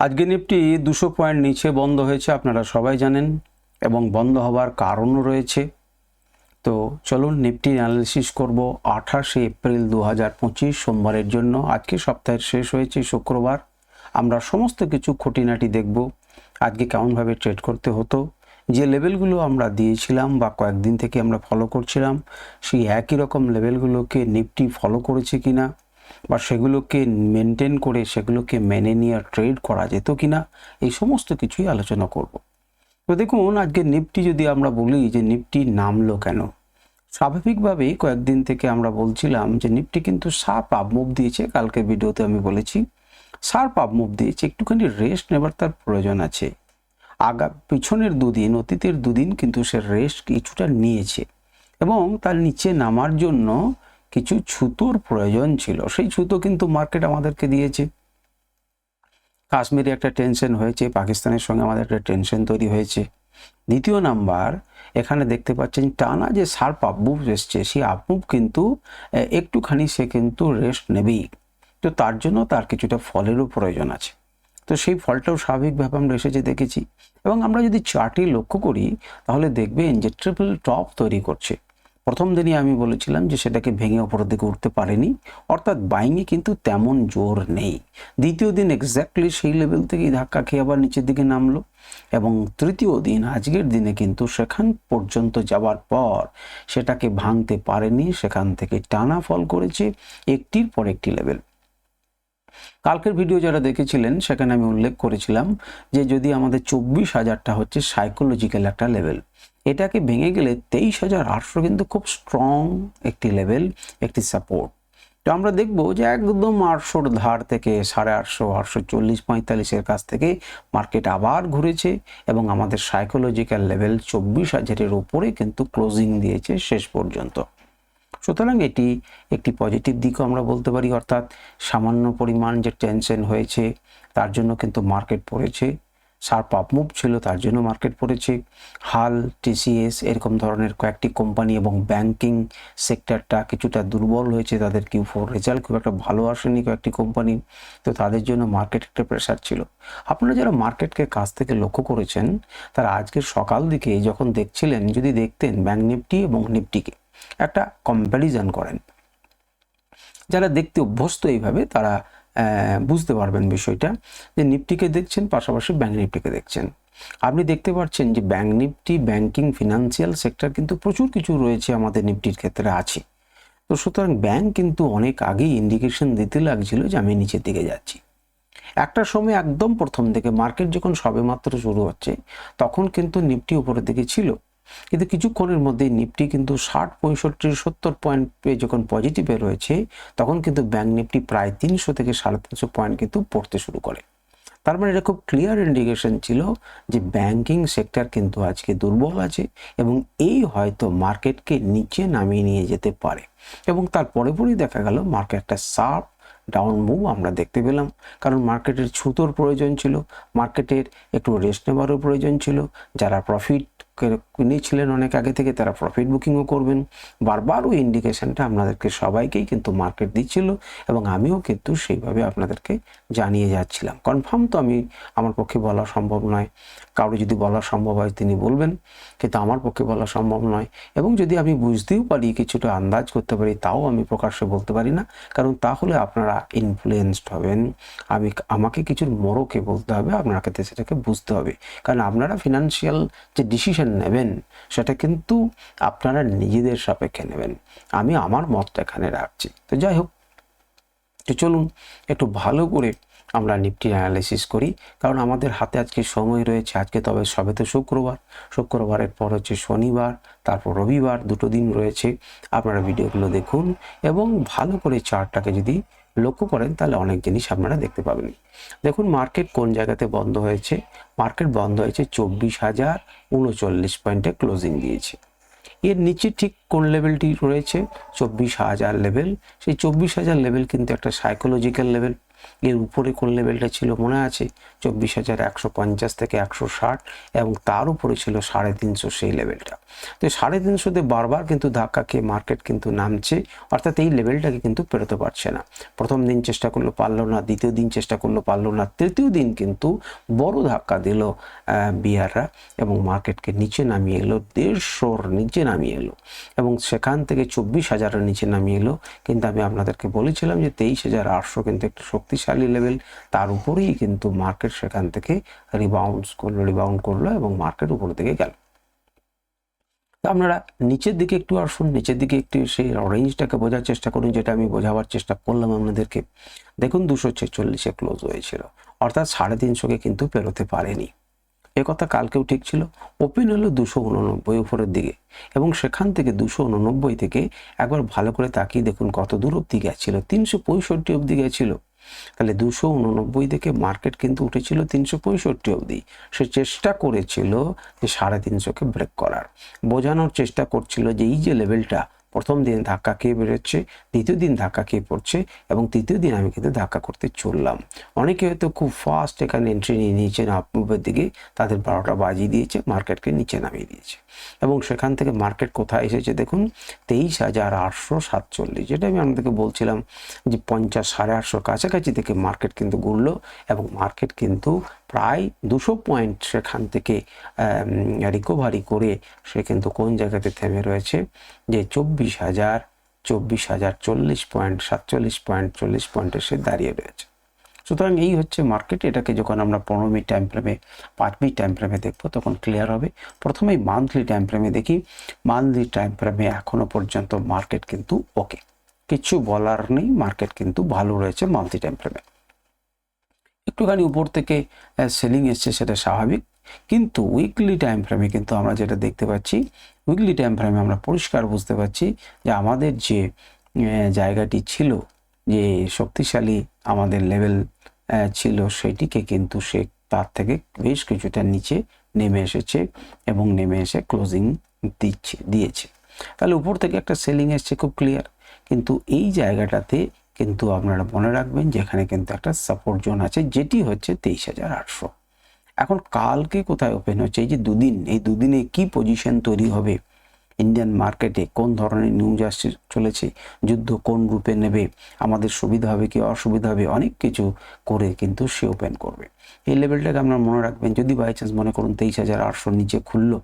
আজকে নিফটি দুশো পয়েন্ট নিচে বন্ধ হয়েছে, আপনারা সবাই জানেন, এবং বন্ধ হওয়ার কারণও রয়েছে। তো চলুন নিফটি অ্যানালিসিস করব আঠাশে এপ্রিল দু হাজার পঁচিশ, সোমবারের জন্য। আজকে সপ্তাহের শেষ হয়েছে, শুক্রবার। আমরা সমস্ত কিছু খুঁটিনাটি দেখব, আজকে কেমনভাবে ট্রেড করতে হতো। যে লেভেলগুলো আমরা দিয়েছিলাম বা কয়েকদিন থেকে আমরা ফলো করছিলাম, সেই একই রকম লেভেলগুলোকে নিফটি ফলো করেছে কিনা বা সেগুলোকে মেনটেন করে, সেগুলোকে মেনে নিয়ে ট্রেড করা যেত কিনা, এই সমস্ত কিছুই আলোচনা করব। তো দেখুন, আজকে নিফটি যদি আমরা বলি যে নিফটি নামলো কেন স্বাভাবিকভাবেই কয়েকদিন থেকে আমরা বলছিলাম যে নিফটি কিন্তু সাপ আপ মুভ দিয়েছে, কালকে ভিডিওতে আমি বলেছি সার্প আপ মুভ দিয়েছে, একটুখানি রেস্ট নেবার তার প্রয়োজন আছে। আগা, পিছনের দুদিন, অতীতের দুদিন কিন্তু সে রেস্ট কিছুটা নিয়েছে এবং তার নিচে নামার জন্য কিছু ছুতোর প্রয়োজন ছিল। সেই ছুতো কিন্তু মার্কেট আমাদেরকে দিয়েছে। কাশ্মীরে একটা টেনশন হয়েছে, পাকিস্তানের সঙ্গে আমাদের একটা টেনশন তৈরি হয়েছে। দ্বিতীয় নাম্বার, এখানে দেখতে পাচ্ছেন টানা যে সার্প আপমুভ এসছে, সেই আপমুভ কিন্তু একটুখানি সে কিন্তু রেস্ট নেবেই। তো তার জন্য তার কিছুটা ফলেরও প্রয়োজন আছে। তো সেই ফলটাও স্বাভাবিকভাবে আমরা এসেছে দেখেছি। এবং আমরা যদি চার্টে লক্ষ্য করি, তাহলে দেখবেন যে ট্রিপল টপ তৈরি করছে। প্রথম দিনই আমি বলেছিলাম যে সেটাকে ভেঙে ওপরের দিকে উঠতে পারেনি, অর্থাৎ বাইংয়ে কিন্তু তেমন জোর নেই। দ্বিতীয় দিন এক্স্যাক্টলি সেই লেভেল থেকেই ধাক্কা খেয়ে আবার নিচের দিকে নামলো এবং তৃতীয় দিন, আজকের দিনে কিন্তু সেখান পর্যন্ত যাওয়ার পর সেটাকে ভাঙতে পারেনি, সেখান থেকে টানা ফল করেছে, একটির পর একটি লেভেল কালকের ভিডিও যারা দেখেছিলেন, সেখানে আমি উল্লেখ করেছিলাম যে যদি আমাদের চব্বিশ হাজারটা হচ্ছে সাইকোলজিক্যাল একটা লেভেল এটাকে ভেঙে গেলে তেইশ হাজার আটশো কিন্তু খুব স্ট্রং একটি লেভেল একটি সাপোর্ট তো আমরা দেখব যে একদম আটশোর ধার থেকে সাড়ে আটশো আটশো চল্লিশ, পঁয়তাল্লিশের কাছ থেকে মার্কেট আবার ঘুরেছে এবং আমাদের সাইকোলজিক্যাল লেভেল চব্বিশ হাজারের উপরে কিন্তু ক্লোজিং দিয়েছে শেষ পর্যন্ত। সুতরাং এটি একটি পজিটিভ দিকও আমরা বলতে পারি, অর্থাৎ সামান্য পরিমাণ যে টেনশন হয়েছে, তার জন্য কিন্তু মার্কেট পড়েছে। শার্প আপমুভ ছিল, তার জন্য মার্কেট পড়েছে। হাল টিসিএস এরকম ধরনের কয়েকটি কোম্পানি এবং ব্যাংকিং সেক্টরটা কিছুটা দুর্বল হয়েছে। তাদের কিউ ফোর রেজাল্ট খুব একটা ভালো আসেনি কয়েকটি কোম্পানি তো তাদের জন্য মার্কেট একটা প্রেশার ছিল। আপনারা যারা মার্কেটকে কাছ থেকে লক্ষ্য করেছেন, তারা আজকের সকাল দিকে যখন দেখছিলেন, যদি দেখতেন ব্যাংক নিফটি এবং নিফটিকে একটা কম্প্যারিজন করেন। যারা দেখতে অভ্যস্ত এইভাবে তারা বুঝতে পারবেন বিষয়টা যে নিফটিকে দেখছেন, পাশাপাশি ব্যাঙ্ক নিফটিকে দেখছেন। আপনি দেখতে পাচ্ছেন যে bank Nifty banking financial sector কিন্তু প্রচুর কিছু রয়েছে আমাদের নিফটির ক্ষেত্রে আছে। তো সুতরাং ব্যাংক কিন্তু অনেক আগেই ইন্ডিকেশন দিতে লাগছিল যে আমি নিচের দিকে যাচ্ছি। একটা সময় একদম প্রথম থেকে মার্কেট যখন সবেমাত্র শুরু হচ্ছে, তখন কিন্তু নিফটি উপরের দিকে ছিল। কিন্তু কিছুক্ষণের মধ্যে নিফটি কিন্তু ষাট, পঁয়ষট্টি, সত্তর পয়েন্ট পেয়ে যখন পজিটিভে রয়েছে, তখন কিন্তু ব্যাংক নিফটি প্রায় তিনশো থেকে সাড়ে তিনশো পয়েন্ট কিন্তু পড়তে শুরু করে। তার মানে এটা খুব ক্লিয়ার ইন্ডিকেশন ছিল যে ব্যাংকিং সেক্টর কিন্তু আজকে দুর্বল আছে এবং এই হয়তো মার্কেটকে নিচে নামিয়ে নিয়ে যেতে পারে। এবং তার পরে পরেই দেখা গেল মার্কেট একটা শার্প ডাউন মুভ আমরা দেখতে পেলাম। কারণ মার্কেটের ছুতোর প্রয়োজন ছিল মার্কেটের একটু রেস্ট নেওয়ারও প্রয়োজন ছিল, যারা প্রফিট নিয়েছিলেন অনেক আগে থেকে, তারা প্রফিট বুকিংও করবেন। বারবার ওই ইন্ডিকেশনটা আপনাদেরকে সবাইকেই কিন্তু মার্কেট দিচ্ছিল এবং আমিও কিন্তু সেইভাবে আপনাদেরকে জানিয়ে যাচ্ছিলাম। কনফার্ম তো আমি আমার পক্ষে বলা সম্ভব নয়। কারও যদি বলা সম্ভব হয় তিনি বলবেন, কিন্তু আমার পক্ষে বলা সম্ভব নয়। এবং যদি আমি বুঝতেও পারি, কিছুটা আন্দাজ করতে পারি, তাও আমি প্রকাশ্যে বলতে পারি না। কারণ তাহলে আপনারা ইনফ্লুয়েসড হবেন। আমি আমাকে কিছুর মোড়কে বলতে হবে, আপনাকে সেটাকে বুঝতে হবে। কারণ আপনারা ফিনান্সিয়াল যে ডিসিশন নেবেন, সেটা কিন্তু আপনারা নিজেদের সাপেক্ষে নেবেন। আমি আমার মতটা এখানে রাখছি। তো যাই হোক, তো চলুন, একটু ভালো করে আমরা নিফটি অ্যানালিসিস করি। কারণ আমাদের হাতে আজকে সময় রয়েছে। আজকে তবে সবে তো শুক্রবার। শুক্রবারের পর হচ্ছে শনিবার, তারপর রবিবার, দুটো দিন রয়েছে। আপনারা ভিডিওগুলো দেখুন এবং ভালো করে চার্টটাকে যদি লক্ষ্য করেন, তাহলে অনেক জিনিস আপনারা দেখতে পাবেন। দেখুন মার্কেট কোন জায়গাতে বন্ধ হয়েছে? মার্কেট বন্ধ হয়েছে চব্বিশ হাজার উনচল্লিশ পয়েন্টে ক্লোজিং দিয়েছে। এর নিচে ঠিক কোন লেভেলটি রয়েছে? চব্বিশ হাজার লেভেল সেই চব্বিশ হাজার লেভেল কিন্তু একটা সাইকোলজিক্যাল লেভেল এর উপরে কোন লেভেলটা ছিল মনে আছে? চব্বিশ হাজার একশো পঞ্চাশ থেকে একশো ষাট এবং তার উপরে ছিল সাড়ে তিনশো সেই লেভেলটা তো সাড়ে তিনশোতে বারবার কিন্তু ধাক্কা খেয়ে মার্কেট কিন্তু নামছে, অর্থাৎ এই লেভেলটাকে কিন্তু পেরোতে পারছে না। প্রথম দিন চেষ্টা করল পারল না, দ্বিতীয় দিন চেষ্টা করল পারল না, তৃতীয় দিন কিন্তু বড় ধাক্কা দিল বিয়াররা এবং মার্কেটকে নিচে নামিয়ে এলো, দেড়শোর নিচে নামিয়ে এলো এবং সেখান থেকে চব্বিশ হাজারের নিচে নামিয়ে এলো। কিন্তু আমি আপনাদেরকে বলেছিলাম যে তেইশ হাজার আটশো কিন্তু একটু শক্তিশালী লেভেল তার উপরেই কিন্তু মার্কেট সেখান থেকে রিবাউন্ডস করল রিবাউন্ড করল এবং মার্কেট উপর দিকে গেল। আপনারা নিচের দিকে একটু আসুন, নিচের দিকে একটু সেই রেঞ্জটাকে বোঝার চেষ্টা করুন, যেটা আমি বোঝাবার চেষ্টা করলাম আপনাদেরকে। দেখুন দুশো ছেচল্লিশে ক্লোজ হয়েছিল, অর্থাৎ সাড়ে তিনশোকে কিন্তু পেরোতে পারেনি। এ কথা কালকেও ঠিক ছিল ওপেন হলো দুশো উননব্বই উপরের দিকে এবং সেখান থেকে দুশো উননব্বই থেকে একবার ভালো করে তাকিয়ে দেখুন কত দূর অব্দি গেছিল, তিনশো পঁয়ষট্টি অব্দি গেছিল। তাহলে দুশো উননব্বই থেকে মার্কেট কিন্তু উঠেছিল তিনশো পঁয়ষট্টি অবধি। সে চেষ্টা করেছিল যে সাড়ে তিনশোকে ব্রেক করার। বোঝানোর চেষ্টা করছিল যে এই যে লেভেলটা প্রথম দিন ধাক্কা খেয়ে বেরোচ্ছে, দ্বিতীয় দিন ধাক্কা খেয়ে পড়ছে এবং তৃতীয় দিন আমি কিন্তু ধাক্কা করতে চললাম। অনেকে হয়তো খুব ফাস্ট এখানে এন্ট্রি নিয়ে নিয়েছেন আপমুভের দিকে তাদের বারোটা বাজিয়ে দিয়েছে, মার্কেটকে নিচে নামিয়ে দিয়েছে। এবং সেখান থেকে মার্কেট কোথায় এসেছে দেখুন, তেইশ হাজার আটশো সাতচল্লিশ, যেটা আমি আপনাদেরকে বলছিলাম যে পঞ্চাশ সাড়ে আটশোর কাছাকাছি থেকে মার্কেট কিন্তু ঘুরলো এবং মার্কেট কিন্তু প্রায় দুশো পয়েন্ট সেখান থেকে রিকভারি করে সে কিন্তু কোন জায়গাতে থেমে রয়েছে? যে চব্বিশ হাজার চব্বিশ হাজার চল্লিশ পয়েন্ট সাতচল্লিশ পয়েন্ট চল্লিশ পয়েন্টে সে দাঁড়িয়ে রয়েছে। সুতরাং এই হচ্ছে মার্কেট এটাকে যখন আমরা পনেরো মিনিট টাইম ফ্রেমে পাঁচ মিনিট টাইম ফ্রেমে দেখব, তখন ক্লিয়ার হবে। প্রথমেই মান্থলি টাইম ফ্রেমে দেখি মান্থলি টাইম ফ্রেমে এখনও পর্যন্ত মার্কেট কিন্তু ওকে কিছু বলার নেই মার্কেট কিন্তু ভালো রয়েছে মান্থলি টাইম ফ্রেমে একটুখানি উপর থেকে সেলিং এসছে সেটা স্বাভাবিক। কিন্তু উইকলি টাইম ফ্রেমে কিন্তু আমরা যেটা দেখতে পাচ্ছি উইকলি টাইম ফ্রেমে আমরা পরিষ্কার বুঝতে পারছি যে আমাদের যে জায়গাটি ছিল, যে শক্তিশালী আমাদের লেভেল ছিল সেটিকে কিন্তু সে তার থেকে বেশ কিছুটা নিচে নেমে এসেছে এবং নেমে এসে ক্লোজিং দিচ্ছে, দিয়েছে। তাহলে উপর থেকে একটা সেলিং এসছে, খুব ক্লিয়ার কিন্তু এই জায়গাটাতে কিন্তু আপনারা মনে রাখবেন যেখানে কিন্তু একটা সাপোর্ট জোন আছে, যেটি হচ্ছে তেইশ হাজার আটশো। এখন কালকে কোথায় ওপেন হচ্ছে? এই যে দুদিন, এই দুদিনে কি পজিশন তৈরি হবে? ইন্ডিয়ান মার্কেটে কোন ধরনের নিউজ আসছে, চলেছে? যুদ্ধ কোন রূপে নেবে? আমাদের সুবিধা হবে কি অসুবিধা হবে? অনেক কিছু করে কিন্তু সে ওপেন করবে। এই লেভেলটাকে আপনারা মনে রাখবেন। যদি বাই চান্স মনে করুন তেইশ হাজার আটশোর নিচে খুললো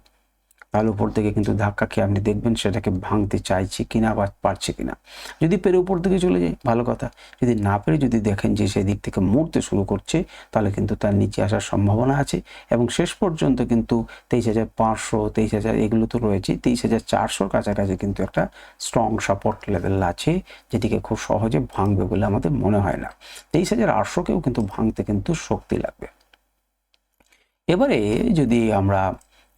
তাহলে উপর থেকে কিন্তু ধাক্কা খেয়ে আপনি দেখবেন সেটাকে ভাঙতে চাইছে কিনা বা পারছে কিনা। যদি পেরে উপর দিকে চলে যায়, ভালো কথা। যদি না পেরে যদি দেখেন যে সেই দিক থেকে মরতে শুরু করছে, তাহলে কিন্তু তার নিচে আসার সম্ভাবনা আছে এবং শেষ পর্যন্ত কিন্তু তেইশ হাজার পাঁচশো, তেইশ হাজার এগুলো তো রয়েছে, তেইশ হাজার চারশোর কাছাকাছি কিন্তু একটা স্ট্রং সাপোর্ট লেভেল আছে, যেটিকে খুব সহজে ভাঙবে বলে আমাদের মনে হয় না। তেইশ হাজার আটশোকেও কিন্তু ভাঙতে কিন্তু শক্তি লাগবে। এবারে যদি আমরা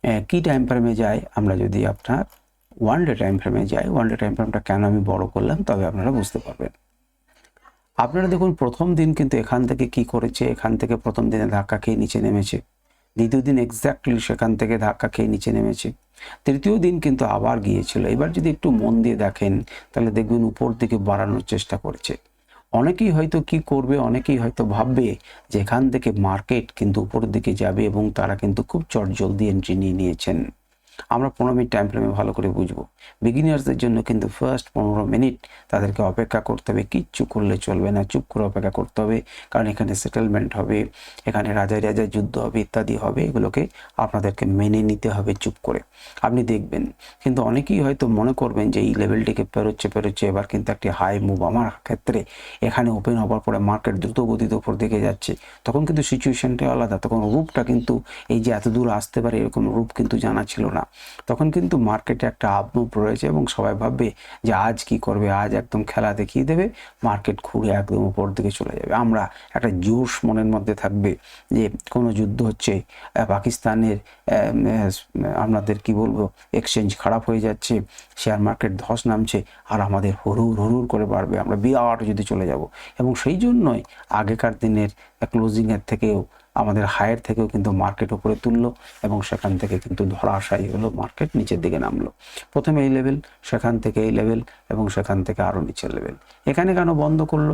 কি টাইম ফ্রেমে যাই আমরা যদি আপনার ওয়ান ডে টাইম ফ্রেমে যাই ওয়ান ডে টাইম ফ্রেমটা কেন আমি বড় করলাম, তবে আপনারা বুঝতে পারবেন। আপনারা দেখুন, প্রথম দিন কিন্তু এখান থেকে কি করেছে, এখান থেকে প্রথম দিনে ধাক্কা খেয়ে নিচে নেমেছে। দ্বিতীয় দিন এক্স্যাক্টলি সেখান থেকে ধাক্কা খেয়ে নিচে নেমেছে। তৃতীয় দিন কিন্তু আবার গিয়েছিল। এবার যদি একটু মন দিয়ে দেখেন, তাহলে দেখবেন উপর দিকে বাড়ানোর চেষ্টা করেছে। অনেকেই হয়তো কি করবে, অনেকেই হয়তো ভাববে যে এখান থেকে মার্কেট কিন্তু উপরের দিকে যাবে এবং তারা কিন্তু খুব চটজলদি এন্ট্রি নিয়ে নিয়েছেন। আমরা পনেরো মিনিট টাইম ফ্রেমে ভালো করে বুঝব। বিগিনার্সদের জন্য কিন্তু ফার্স্ট পনেরো মিনিট তাদেরকে অপেক্ষা করতে হবে, কিচ্ছু করলে চলবে না, চুপ করে অপেক্ষা করতে হবে, কারণ এখানে সেটেলমেন্ট হবে, এখানে রাজায় রাজায় যুদ্ধ হবে, ইত্যাদি হবে, এগুলোকে আপনাদেরকে মেনে নিতে হবে চুপ করে। আপনি দেখবেন, কিন্তু অনেকেই হয়তো মনে করবেন যে এই লেভেলটিকে পেরোচ্ছে পেরোচ্ছে, এবার কিন্তু একটি হাই মুভ আমার ক্ষেত্রে। এখানে ওপেন হওয়ার পরে মার্কেট দ্রুত গতিতে উপর দিকে যাচ্ছে। তখন কিন্তু সিচুয়েশনটা আলাদা, তখন রূপটা কিন্তু এই যে এত দূর আসতে পারে, এরকম রূপ কিন্তু জানা ছিল না। তখন কিন্তু মার্কেটে একটা আপমুভ রয়েছে এবং সবাই ভাববে যে আজ কি করবে? আজ একদম খেলা দেখিয়ে দেবে মার্কেট ঘুরে একদম উপর দিকে চলে যাবে। আমরা একটা জোশ মনের মধ্যে থাকবে যে কোনো যুদ্ধ হচ্ছে পাকিস্তানের আপনাদের কি বলব এক্সচেঞ্জ খারাপ হয়ে যাচ্ছে শেয়ার মার্কেট ধস নামছে, আর আমাদের হরুর হরুর করে বাড়বে। আমরা বিরাট যদি চলে যাব। এবং সেই জন্যই আগেকার দিনের ক্লোজিংয়ের থেকেও আমাদের হায়ের থেকেও কিন্তু মার্কেট উপরে তুললো এবং সেখান থেকে কিন্তু ধরাশায়ী হলো মার্কেট নিচের দিকে নামলো। প্রথমে এই লেভেল সেখান থেকে এই লেভেল এবং সেখান থেকে আরও নিচের লেভেল এখানে কেন বন্ধ করল?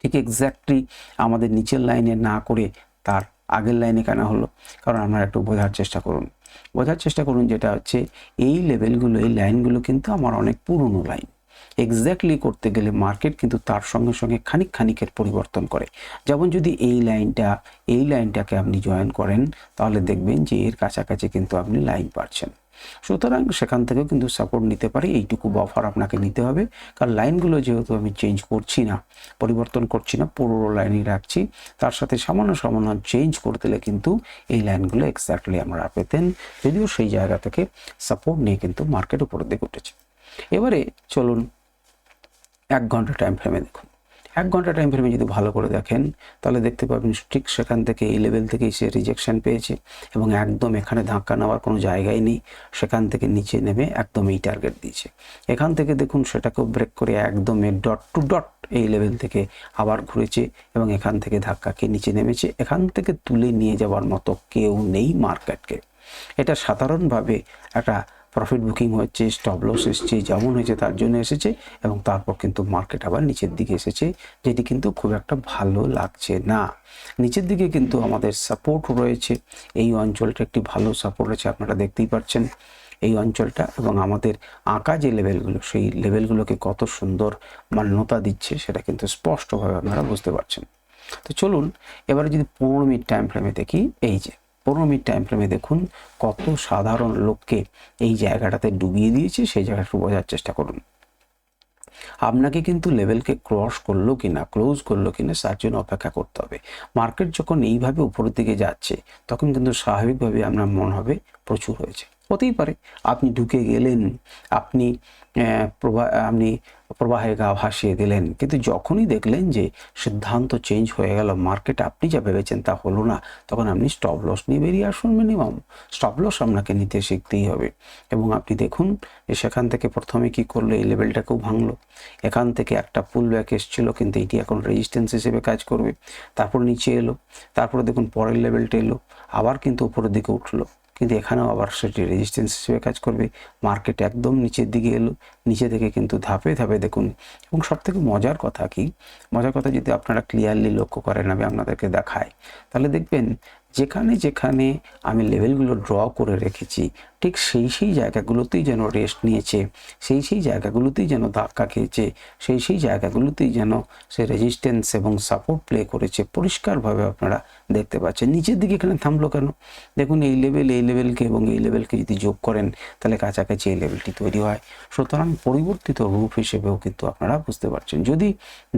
ঠিক এক্স্যাক্টলি আমাদের নিচের লাইনে না করে তার আগের লাইনে কেন হলো? কারণ আমরা একটু বোঝার চেষ্টা করুন। বোঝার চেষ্টা করুন যেটা হচ্ছে, এই লেভেলগুলো এই লাইনগুলো কিন্তু আমার অনেক পুরনো লাইন এক্স্যাক্টলি করতে গেলে মার্কেট কিন্তু তার সঙ্গে সঙ্গে খানিক খানিকের পরিবর্তন করে। যেমন যদি এই লাইনটা এই লাইনটাকে আপনি জয়েন করেন, তাহলে দেখবেন যে এর কাছাকাছি কিন্তু আপনি লাইন পাচ্ছেন। সুতরাং সেখান থেকেও কিন্তু সাপোর্ট নিতে পারে, এইটুকু বফার আপনাকে নিতে হবে। কারণ লাইনগুলো যেহেতু আমি চেঞ্জ করছি না, পরিবর্তন করছি না পুরো লাইনই রাখছি, তার সাথে সামান্য সামান্য চেঞ্জ করে দিলে কিন্তু এই লাইনগুলো এক্স্যাক্টলি আমরা পেতেন। যদিও সেই জায়গা থেকে সাপোর্ট নিয়ে কিন্তু মার্কেট উপরের দিকে উঠেছে। এবারে চলুন এক ঘণ্টা টাইম ফ্রেমে দেখুন। এক ঘণ্টা টাইম ফ্রেমে যদি ভালো করে দেখেন, তাহলে দেখতে পাবেন ঠিক সেখান থেকে এই লেভেল থেকেই সে রিজেকশন পেয়েছে এবং একদম এখানে ধাক্কা নেওয়ার কোনো জায়গাই নেই। সেখান থেকে নিচে নেমে একদম এই টার্গেট দিয়েছে। এখান থেকে দেখুন সেটাকেও ব্রেক করে একদম ডট টু ডট এই লেভেল থেকে আবার ঘুরেছে এবং এখান থেকে ধাক্কা খেয়ে নিচে নেমেছে। এখান থেকে তুলে নিয়ে যাওয়ার মতো কেউ নেই মার্কেটকে এটা সাধারণভাবে একটা প্রফিট বুকিং হচ্ছে স্টপ লস এসছে, যেমন হয়েছে তার জন্য এসেছে এবং তারপর কিন্তু মার্কেট আবার নিচের দিকে এসেছে, যেটি কিন্তু খুব একটা ভালো লাগছে না। নিচের দিকে কিন্তু আমাদের সাপোর্ট রয়েছে, এই অঞ্চলটা একটি ভালো সাপোর্ট রয়েছে, আপনারা দেখতেই পাচ্ছেন এই অঞ্চলটা এবং আমাদের আঁকা যে লেভেলগুলো সেই লেভেলগুলোকে কত সুন্দর মান্যতা দিচ্ছে সেটা কিন্তু স্পষ্টভাবে আপনারা বুঝতে পারছেন। তো চলুন, এবারে যদি পনেরো মিনিট টাইম ফ্রেমে দেখি, এই যে। পনেরো মিনিট টাইম ফ্রেমে দেখুন কত সাধারণ লোককে এই জায়গাটাতে ডুবিয়ে দিয়েছে, সেই জায়গাটা বোঝার চেষ্টা করুন। আপনাকে কিন্তু লেভেলকে ক্রস করল কিনা ক্লোজ করল কি না তার জন্য অপেক্ষা করতে হবে। মার্কেট যখন এইভাবে উপরের দিকে যাচ্ছে, তখন কিন্তু স্বাভাবিকভাবে আপনার মন হবে প্রচুর হয়েছে। হতেই পারে। আপনি ঢুকে গেলেন, আপনি প্রবাহ আপনি প্রবাহে গা ভাসিয়ে দিলেন। কিন্তু যখনই দেখলেন যে সিদ্ধান্ত চেঞ্জ হয়ে গেল মার্কেট আপনি যা ভেবেছেন তা হলো না, তখন আপনি স্টপ লস নিয়ে বেরিয়ে আসুন মিনিমাম স্টপ লস আপনাকে নিতে শিখতেই হবে। এবং আপনি দেখুন, যে সেখান থেকে প্রথমে কি করল, এই লেভেলটাকেও ভাঙলো। এখান থেকে একটা পুল ব্যাক এসেছিল, কিন্তু এটি এখন রেজিস্ট্যান্স হিসেবে কাজ করবে। তারপর নিচে এলো, তারপরে দেখুন পরের লেভেলটা এলো, আবার কিন্তু উপরের দিকে উঠল। কিন্তু এখানেও আবার সেটি রেজিস্ট্যান্স হিসেবে কাজ করবে। মার্কেট একদম নিচের দিকে এলো। নিচে থেকে কিন্তু ধাপে ধাপে দেখুন। এবং সব থেকে মজার কথা কি? মজার কথা যদি আপনারা ক্লিয়ারলি লক্ষ্য করেন, আমি আপনাদেরকে দেখাই। তাহলে দেখবেন, যেখানে যেখানে আমি লেভেলগুলো ড্র করে রেখেছি ঠিক সেই সেই জায়গাগুলোতেই যেন রেস্ট নিয়েছে, সেই সেই জায়গাগুলোতেই যেন ধাক্কা খেয়েছে, সেই সেই জায়গাগুলোতেই যেন সে রেজিস্ট্যান্স এবং সাপোর্ট প্লে করেছে। পরিষ্কারভাবে আপনারা দেখতে পাচ্ছেন। নিচের দিকে এখানে থামলো কেন? দেখুন এই লেভেল এই লেভেলকে এবং এই লেভেলকে যদি যোগ করেন, তাহলে কাছাকাছি এই লেভেলটি তৈরি হয়। সুতরাং পরিবর্তিত রূপ হিসেবেও কিন্তু আপনারা বুঝতে পারছেন। যদি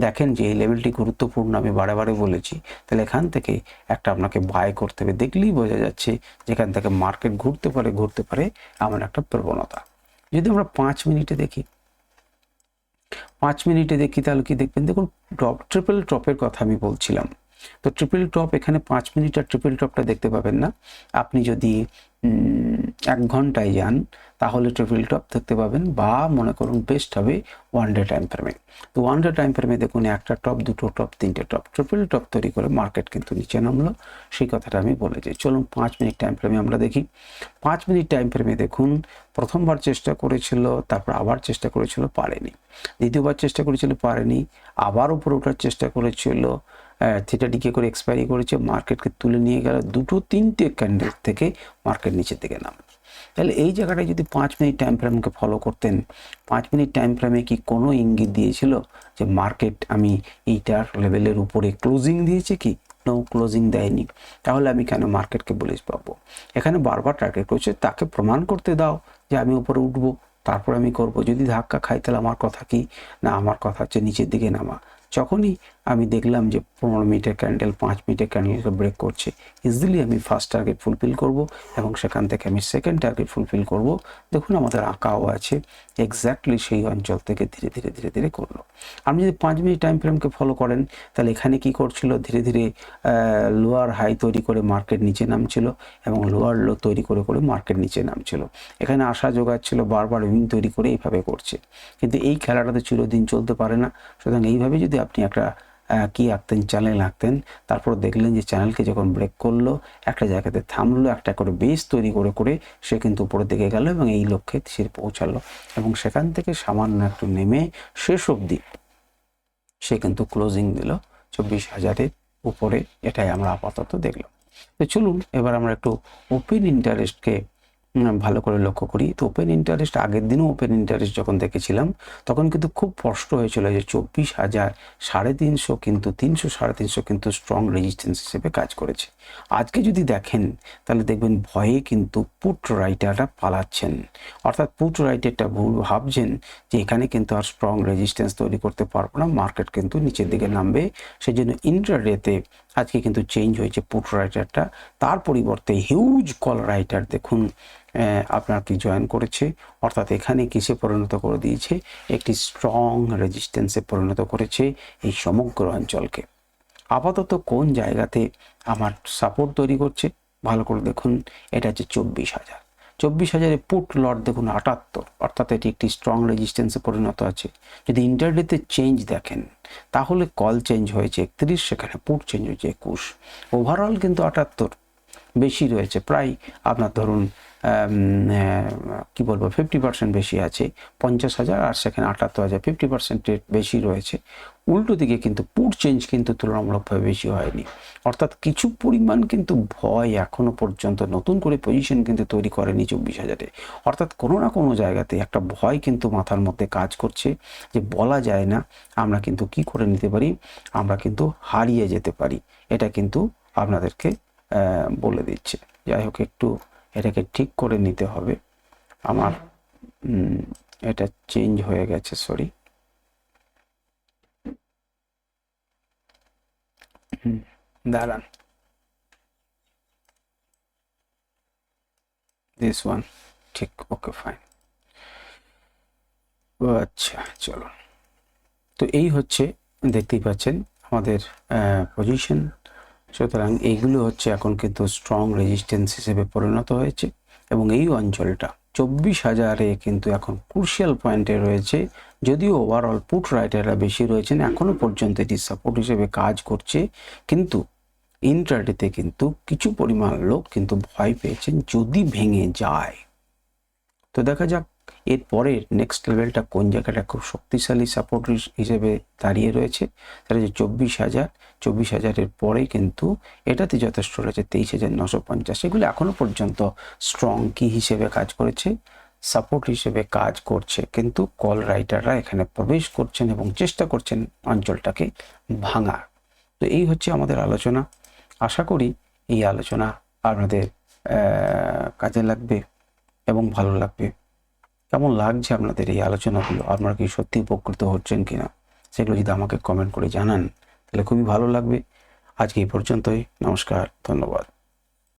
দেখেন যে এই লেভেলটি গুরুত্বপূর্ণ, আমি বারে বারে বলেছি, তাহলে এখান থেকে একটা আপনাকে বাই করতে হবে। দেখলেই বোঝা যাচ্ছে যেখান থেকে মার্কেট ঘুরতে পারে ঘুরতে পারে। এমন একটা প্রবণতা। যদি আমরা পাঁচ মিনিটে দেখি, পাঁচ মিনিটে দেখি তাহলে কি দেখবেন? দেখুন ট্রিপল টপের কথা আমি বলছিলাম। তো ট্রিপল টপ এখানে পাঁচ মিনিট আর ট্রিপল টপটা দেখতে পাবেন না। আপনি যদি এক ঘন্টায় যান, তাহলে ট্রিপল টপ দেখতে পাবেন বা মনে করুন বেস্ট হবে ওয়ান ডে টাইম ফ্রেমে তো ওয়ান ডে টাইম ফ্রেমে দেখুন একটা টপ দুটো টপ তিনটে টপ ট্রিপল টপ তৈরি করে মার্কেট কিন্তু নিচে নামলো, সেই কথাটা আমি বলেছি চলুন পাঁচ মিনিট টাইম ফ্রেমে আমরা দেখি। পাঁচ মিনিট টাইম ফ্রেমে দেখুন, প্রথমবার চেষ্টা করেছিল, তারপর আবার চেষ্টা করেছিল, পারেনি। দ্বিতীয়বার চেষ্টা করেছিল, পারেনি। আবার উপরে ওঠার চেষ্টা করেছিল থিটা ডিকে করে এক্সপায়ারি করেছে মার্কেটকে তুলে নিয়ে গেল, দুটো তিনটে ক্যান্ডেল থেকে মার্কেট নিচের দিকে নাম তাহলে এই জায়গাটায় যদি পাঁচ মিনিট টাইম ফ্রেমকে ফলো করতেন, পাঁচ মিনিট টাইম ফ্রেমে কি কোনো ইঙ্গিত দিয়েছিল যে মার্কেট আমি এইটার লেভেলের উপরে ক্লোজিং দিয়েছে কি? নো ক্লোজিং দেয়নি। তাহলে আমি কেন মার্কেটকে বলিস পাবো এখানে বারবার টার্গেট করছে, তাকে প্রমাণ করতে দাও যে আমি উপরে উঠবো, তারপর আমি করব। যদি ধাক্কা খাই, তাহলে আমার কথা কি? না, আমার কথা হচ্ছে নিচের দিকে নামা। যখনই আমি দেখলাম যে পনেরো মিনিটের ক্যান্ডেল পাঁচ মিনিটের ক্যান্ডেলকে ব্রেক করছে ইজিলি আমি ফার্স্ট টার্গেট ফুলফিল করব এবং সেখান থেকে আমি সেকেন্ড টার্গেট ফুলফিল করব। দেখুন আমাদের আঁকাও আছে এক্স্যাক্টলি সেই অঞ্চল থেকে ধীরে ধীরে ধীরে ধীরে করল। আপনি যদি পাঁচ মিনিট টাইম ফ্রেমকে ফলো করেন, তাহলে এখানে কি করছিল? ধীরে ধীরে লোয়ার হাই তৈরি করে মার্কেট নিচে নামছিল এবং লোয়ার লো তৈরি করে করে মার্কেট নিচে নামছিল। এখানে আশা যোগাচ্ছিল, বারবার উইং তৈরি করে এইভাবে করছে। কিন্তু এই খেলাটা তো চিরদিন চলতে পারে না। সুতরাং এইভাবে যদি আপনি একটা কি আঁকতেন চ্যানেল আঁকতেন, তারপর দেখলেন যে চ্যানেলকে যখন ব্রেক করল, একটা জায়গাতে থামলো, একটা করে বেস তৈরি করে করে সে কিন্তু উপরের দিকে গেল এবং এই লক্ষ্যে সে পৌঁছালো এবং সেখান থেকে সামান্য একটু নেমে শেষ অবধি সে কিন্তু ক্লোজিং দিল চব্বিশ হাজারের উপরে। এটাই আমরা আপাতত দেখলাম। তো চলুন, এবার আমরা একটু ওপেন ইন্টারেস্টকে ভালো করে লক্ষ্য করি। তো ওপেন ইন্টারেস্ট আগের দিনও ওপেন ইন্টারেস্ট যখন দেখেছিলাম, তখন কিন্তু খুব স্পষ্ট হয়েছিল যে চব্বিশ হাজার সাড়ে তিনশো কিন্তু তিনশো সাড়ে তিনশো কিন্তু স্ট্রং রেজিস্ট্যান্স হিসেবে কাজ করেছে। আজকে যদি দেখেন, তাহলে দেখবেন ভয়ে কিন্তু পুট রাইটাররা পালাচ্ছেন। অর্থাৎ পুট রাইটারটা ভুল ভাবছেন যে এখানে কিন্তু আর স্ট্রং রেজিস্ট্যান্স তৈরি করতে পারব না মার্কেট কিন্তু নিচের দিকে নামবে। সেই জন্য ইন্টারডেতে আজকে কিন্তু চেঞ্জ হয়েছে পুট রাইটারটা তার পরিবর্তে হিউজ কল রাইটার দেখুন আপনার কি জয়েন করেছে। অর্থাৎ এখানে কিসে পরিণত করে দিয়েছে? একটি স্ট্রং রেজিস্ট্যান্সে পরিণত করেছে এই সমগ্র অঞ্চলকে। আপাতত কোন জায়গাতে আমার সাপোর্ট তৈরি করছে? ভালো করে দেখুন, এটা হচ্ছে চব্বিশ হাজার। চব্বিশ হাজারে পুট লট দেখুন আটাত্তর। অর্থাৎ এটি একটি স্ট্রং রেজিস্ট্যান্সে পরিণত আছে। যদি ইন্টারডেতে চেঞ্জ দেখেন, তাহলে কল চেঞ্জ হয়েছে একত্রিশ, সেখানে পুট চেঞ্জ হয়েছে একুশ। ওভারঅল কিন্তু আটাত্তর। বেশি রয়েছে। প্রায় আপনার ধরুন কি বলব ফিফটি পার্সেন্ট বেশি আছে, পঞ্চাশ হাজার, আর সেখানে আটাত্তর হাজার ফিফটি পার্সেন্টের বেশি রয়েছে। উল্টো দিকে কিন্তু পুট চেঞ্জ কিন্তু তুলনামূলকভাবে বেশি হয়নি। অর্থাৎ কিছু পরিমাণ কিন্তু ভয় এখনও পর্যন্ত নতুন করে পজিশন কিন্তু তৈরি করেনি চব্বিশ হাজারে। অর্থাৎ কোনো না কোনো জায়গাতে একটা ভয় কিন্তু মাথার মধ্যে কাজ করছে যে বলা যায় না, আমরা কিন্তু কি করে নিতে পারি, আমরা কিন্তু হারিয়ে যেতে পারি। এটা কিন্তু আপনাদেরকে বলে দিচ্ছে। যাই হোক, একটু এটাকে ঠিক করে নিতে হবে। আমার এটা চেঞ্জ হয়ে গেছে, সরি। দাঁড়ান। দিস ওয়ান ঠিক ওকে ফাইন আচ্ছা চলো তো এই হচ্ছে, দেখতেই পাচ্ছেন, আমাদের পজিশন সুতরাং এইগুলো হচ্ছে এখন কিন্তু স্ট্রং রেজিস্ট্যান্স হিসেবে পরিণত হয়েছে এবং এই অঞ্চলটা চব্বিশ হাজারে কিন্তু এখন ক্রুশিয়াল পয়েন্টে রয়েছে। যদিও ওভারঅল পুট রাইটাররা বেশি রয়েছেন এখনও পর্যন্ত এটি সাপোর্ট হিসেবে কাজ করছে। কিন্তু ইন্টারডেতে কিন্তু কিছু পরিমাণ লোক কিন্তু ভয় পেয়েছেন যদি ভেঙে যায়। তো দেখা যাক এর পরের নেক্সট লেভেলটা কোন জায়গাটা খুব শক্তিশালী সাপোর্ট হিসেবে দাঁড়িয়ে রয়েছে। সেটা হচ্ছে চব্বিশ হাজার চব্বিশ হাজারের পরে কিন্তু এটাতে যথেষ্ট রয়েছে, তেইশ হাজার নশো পঞ্চাশ। এগুলো এখনও পর্যন্ত স্ট্রং কি হিসেবে কাজ করেছে? সাপোর্ট হিসেবে কাজ করছে, কিন্তু কল রাইটাররা এখানে প্রবেশ করছেন এবং চেষ্টা করছেন অঞ্চলটাকে ভাঙার। তো এই হচ্ছে আমাদের আলোচনা। আশা করি এই আলোচনা আপনাদের কাজে লাগবে এবং ভালো লাগবে। কেমন লাগছে আপনাদের এই আলোচনাগুলো? আপনারা কি সত্যি উপকৃত হচ্ছেন কিনা? সেগুলো যদি আমাকে কমেন্ট করে জানান তাহলে খুবই ভালো লাগবে। আজকে এই পর্যন্তই। নমস্কার ধন্যবাদ।